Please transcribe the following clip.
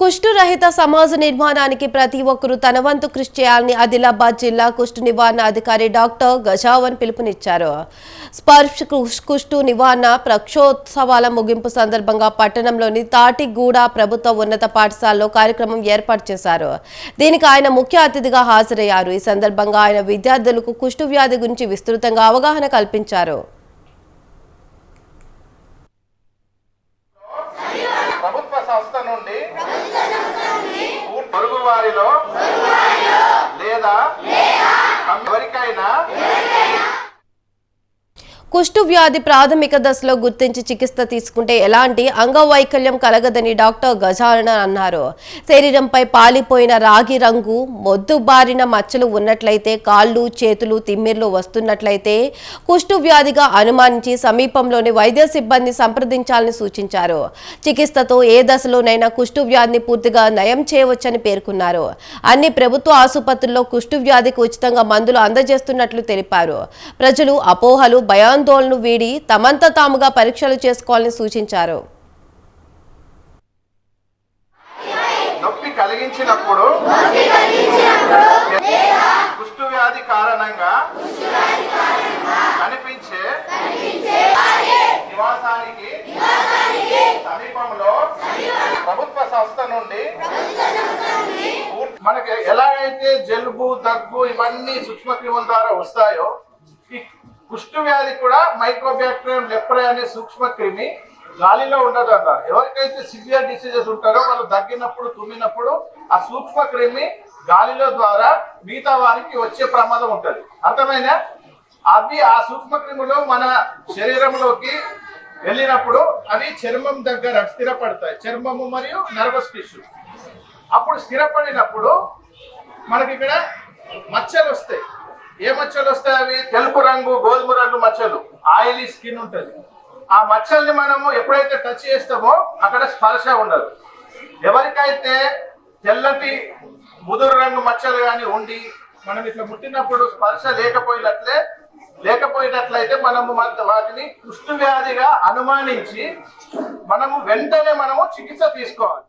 కుష్టు రహిత సమాజ నిర్మాణానికి ప్రతి ఒక్కరూ తన వంతు కృషి చేయాలని ఆదిలాబాద్ జిల్లా కుష్టు నివారణ అధికారి డాక్టర్ గజావన్ పిలుపునిచ్చారు. స్పర్శ కుష్- కుష్టు నివారణ ప్రక్షోత్సవాల ముగింపు సందర్భంగా పట్టణంలోని తాటిగూడ ప్రభుత్వ ఉన్నత పాఠశాలలో కార్యక్రమం ఏర్పాటు చేశారు. దీనికి ఆయన ముఖ్య అతిథిగా హాజరయ్యారు. ఈ సందర్భంగా ఆయన విద్యార్థులకు కుష్టు వ్యాధి గురించి విస్తృతంగా అవగాహన కల్పించారు. ప్రభుత్వ సంస్థ నుండి లేదా కుష్టు వ్యాధి ప్రాథమిక దశలో గుర్తించి చికిత్స తీసుకుంటే ఎలాంటి అంగవైకల్యం కలగదని డాక్టర్ గజానన అన్నారు. శరీరంపై పాలిపోయిన రాగి రంగు మొద్దుబారిన మచ్చలు ఉన్నట్లయితే కాళ్ళు చేతులు తిమ్మిర్లు వస్తున్నట్లయితే కుష్టు వ్యాధిగా అనుమానించి సమీపంలోని వైద్య సిబ్బంది సంప్రదించాలని సూచించారు. చికిత్సతో ఏ దశలోనైనా కుష్టు వ్యాధిని పూర్తిగా నయం చేయవచ్చని పేర్కొన్నారు. అన్ని ప్రభుత్వ ఆసుపత్రుల్లో కుష్టు వ్యాధికి ఉచితంగా మందులు అందజేస్తున్నట్లు తెలిపారు. ప్రజలు అపోహలు భయాందోళనలు వీడి తమంత తాముగా పరీక్షలు చేసుకోవాలని సూచించారు. నొప్పి కలిగించినప్పుడు కుష్టు వ్యాధి కారణంగా కనిపించే నివాసానికి సమీపంలో ప్రభుత్వ సంస్థ నుండి మనకి ఎలాగైతే జలుబు దగ్గు ఇవన్నీ సూక్ష్మక్రిముల ద్వారా వస్తాయో కుష్టు వ్యాధి కూడా మైక్రోబ్యాక్టీరియం లెప్రే అనే సూక్ష్మక్రిమి గాలిలో ఉండదు అంటారు. ఎవరికైతే సివియర్ డిసీజెస్ ఉంటారో వాళ్ళు దగ్గినప్పుడు తుమ్మినప్పుడు ఆ సూక్ష్మక్రిమి గాలిలో ద్వారా మిగతా వారికి వచ్చే ప్రమాదం ఉంటుంది. అర్థమైనా అవి ఆ సూక్ష్మక్రిములు మన శరీరంలోకి వెళ్ళినప్పుడు అవి చర్మం దగ్గర స్థిరపడతాయి. చర్మము మరియు నర్వస్ టిష్యూ. అప్పుడు స్థిరపడినప్పుడు మనకి ఇక్కడ మచ్చలు వస్తాయి. ఏ మచ్చలు వస్తాయి అవి? తెలుపు రంగు గోధుమ రంగు మచ్చలు. ఆయిలీ స్కిన్ ఉంటుంది. ఆ మచ్చల్ని మనము ఎప్పుడైతే టచ్ చేస్తామో అక్కడ స్పర్శ ఉండదు. ఎవరికైతే తెల్లటి ముదురు రంగు మచ్చలు కానీ ఉండి మనం ఇట్లా ముట్టినప్పుడు స్పర్శ లేకపోయినట్లే లేకపోయినట్లయితే మనము వాటిని కుష్టు వ్యాధిగా అనుమానించి మనము వెంటనే మనము చికిత్స తీసుకోవాలి.